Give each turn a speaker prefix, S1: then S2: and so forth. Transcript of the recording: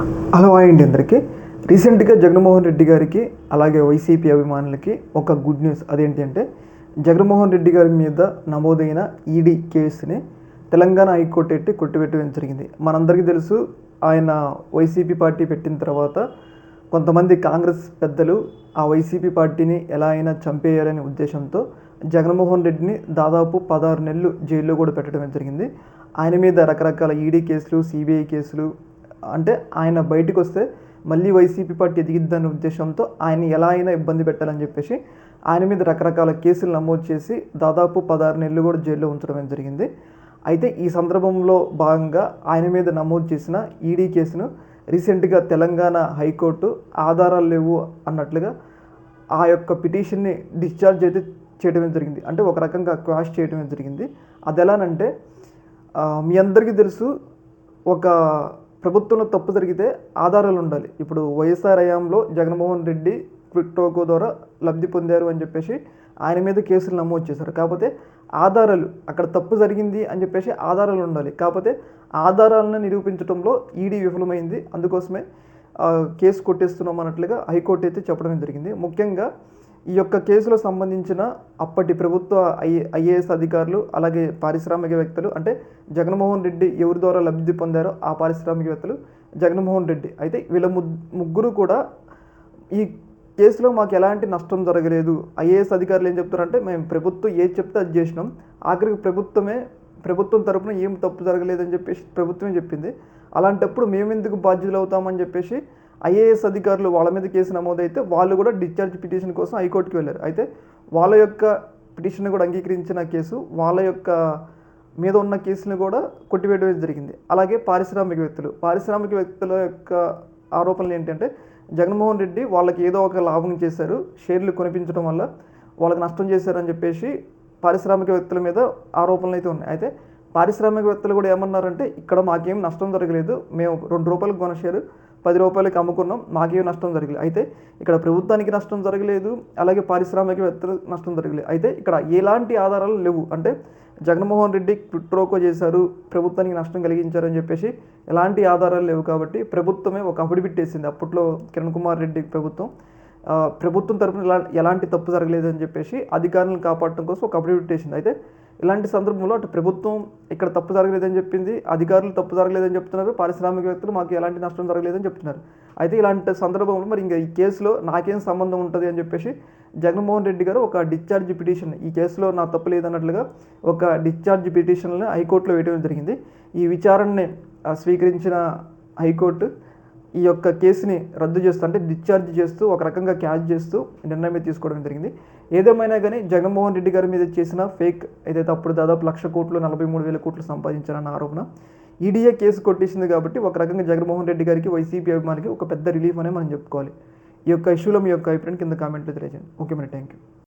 S1: Hello అండి అందరికీ. రీసెంట్గా జగన్మోహన్ రెడ్డి గారికి అలాగే వైసీపీ అభిమానులకి ఒక గుడ్ న్యూస్ అదేంటి అంటే జగన్మోహన్ రెడ్డి గారి మీద నమోదైన ఈడీ కేసుని తెలంగాణ హైకోర్టు ఎట్టి కొట్టిపెట్టడం జరిగింది. మనందరికీ తెలుసు ఆయన వైసీపీ పార్టీ పెట్టిన తర్వాత కొంతమంది కాంగ్రెస్ పెద్దలు ఆ వైసీపీ పార్టీని ఎలా అయినా చంపేయాలనే ఉద్దేశంతో జగన్మోహన్ రెడ్డిని దాదాపు పదహారు నెలలు జైల్లో కూడా పెట్టడం జరిగింది. ఆయన మీద రకరకాల ఈడీ కేసులు సిబిఐ కేసులు అంటే ఆయన బయటకు వస్తే మళ్ళీ వైసీపీ పార్టీ ఎదిగిద్దన్న ఉద్దేశంతో ఆయన ఎలా అయినా ఇబ్బంది పెట్టాలని చెప్పేసి ఆయన మీద రకరకాల కేసులు నమోదు చేసి దాదాపు పదహారు నెలలు కూడా జైల్లో ఉంచడం జరిగింది. అయితే ఈ సందర్భంలో భాగంగా ఆయన మీద నమోదు చేసిన ఈడీ కేసును రీసెంట్గా తెలంగాణ హైకోర్టు ఆధారాలు లేవు అన్నట్లుగా ఆ యొక్క పిటిషన్ని డిశ్చార్జ్ అయితే చేయడం జరిగింది. అంటే ఒక రకంగా క్వాష్ చేయడం జరిగింది. అది ఎలానంటే మీ అందరికీ తెలుసు ఒక ప్రభుత్వంలో తప్పు జరిగితే ఆధారాలు ఉండాలి. ఇప్పుడు వైఎస్ఆర్ హయాంలో జగన్మోహన్ రెడ్డి క్విట్టోకో ద్వారా లబ్ధి పొందారు అని చెప్పేసి ఆయన మీద కేసులు నమోదు చేశారు. కాకపోతే ఆధారాలు అక్కడ తప్పు జరిగింది అని చెప్పేసి ఆధారాలు ఉండాలి. కాకపోతే ఆధారాలను నిరూపించడంలో ఈడీ విఫలమైంది. అందుకోసమే కేసు కొట్టేస్తున్నాం అన్నట్లుగా హైకోర్టు అయితే చెప్పడం జరిగింది. ముఖ్యంగా ఈ యొక్క కేసులో సంబంధించిన అప్పటి ప్రభుత్వ ఐ ఐఏఎస్ అధికారులు అలాగే పారిశ్రామికవేత్తలు అంటే జగన్మోహన్ రెడ్డి ఎవరి ద్వారా లబ్ధి పొందారో ఆ పారిశ్రామికవేత్తలు జగన్మోహన్ రెడ్డి. అయితే వీళ్ళ ముగ్గురు కూడా ఈ కేసులో మాకు ఎలాంటి నష్టం జరగలేదు. ఐఏఎస్ అధికారులు ఏం చెప్తారంటే మేము ప్రభుత్వం ఏది చెప్తే అది చేసినాం. ఆఖరికి ప్రభుత్వమే ప్రభుత్వం తరపున ఏం తప్పు జరగలేదని చెప్పేసి ప్రభుత్వమే చెప్పింది. అలాంటప్పుడు మేము ఎందుకు బాధ్యులు అవుతామని చెప్పేసి ఐఏఎస్ అధికారులు వాళ్ళ మీద కేసు నమోదైతే వాళ్ళు కూడా డిశ్చార్జ్ పిటిషన్ కోసం హైకోర్టుకి వెళ్ళారు. అయితే వాళ్ళ యొక్క పిటిషన్ కూడా అంగీకరించిన కేసు వాళ్ళ యొక్క మీద ఉన్న కేసుని కూడా కొట్టివేయడం జరిగింది. అలాగే పారిశ్రామికవేత్తలు పారిశ్రామికవేత్తల యొక్క ఆరోపణలు ఏంటంటే జగన్మోహన్ రెడ్డి వాళ్ళకి ఏదో ఒక లాభం చేశారు షేర్లు కొనిపించడం వల్ల వాళ్ళకి నష్టం చేశారని చెప్పేసి పారిశ్రామికవేత్తల మీద ఆరోపణలు అయితే ఉన్నాయి. అయితే పారిశ్రామికవేత్తలు కూడా ఏమన్నారంటే ఇక్కడ మాకేం నష్టం జరగలేదు మేము రెండు రూపాయలకు కొన షేరు పది రూపాయలకి అమ్ముకున్నాం మాకే నష్టం జరగలేదు అయితే ఇక్కడ ప్రభుత్వానికి నష్టం జరగలేదు అలాగే పారిశ్రామికవేత్తలకు నష్టం జరగలేదు. అయితే ఇక్కడ ఎలాంటి ఆధారాలు లేవు. అంటే జగన్మోహన్ రెడ్డి ట్రోకో చేశారు ప్రభుత్వానికి నష్టం కలిగించారని చెప్పేసి ఎలాంటి ఆధారాలు లేవు కాబట్టి ప్రభుత్వమే ఒక అఫిడవిట్ వేసింది అప్పట్లో కిరణ్ కుమార్ రెడ్డి ప్రభుత్వం. ప్రభుత్వం తరపున ఎలా ఎలాంటి తప్పు జరగలేదని చెప్పేసి అధికారులను కాపాడటం కోసం ఒక అఫిడవిట్ అయితే ఇలాంటి సందర్భంలో అటు ప్రభుత్వం ఇక్కడ తప్పు జరగలేదని చెప్పింది అధికారులు తప్పు జరగలేదని చెప్తున్నారు పారిశ్రామికవేత్తలు మాకు ఎలాంటి నష్టం జరగలేదని చెప్తున్నారు. అయితే ఇలాంటి సందర్భంలో మరి ఇంకా ఈ కేసులో నాకేం సంబంధం ఉంటుంది అని చెప్పేసి జగన్మోహన్ రెడ్డి గారు ఒక డిశ్చార్జ్ పిటిషన్ ఈ కేసులో నా తప్పు లేదన్నట్లుగా ఒక డిశ్చార్జ్ పిటిషన్ని హైకోర్టులో వేయడం జరిగింది. ఈ విచారణని స్వీకరించిన హైకోర్టు ఈ యొక్క కేసుని రద్దు చేస్తూ అంటే డిశ్చార్జ్ చేస్తూ ఒక రకంగా క్యాచ్ చేస్తూ నిర్ణయం తీసుకోవడం జరిగింది. ఏదేమైనా కానీ జగన్మోహన్ రెడ్డి గారి మీద చేసిన ఫేక్ ఏదైతే అప్పుడు దాదాపు లక్ష కోట్లు నలభై మూడు వేల కోట్లు సంపాదించారన్న ఆరోపణ ఈడీఏ కేసు కొట్టేసింది కాబట్టి ఒక రకంగా జగన్మోహన్ రెడ్డి గారికి వైసీపీ అభిమానికి ఒక పెద్ద రిలీఫ్ అనే మనం చెప్పుకోవాలి. ఈ యొక్క ఇష్యూలో మీ యొక్క అభిప్రాయం కింద కామెంట్లో తెలియజేయండి. ఓకే మరి థ్యాంక్ యూ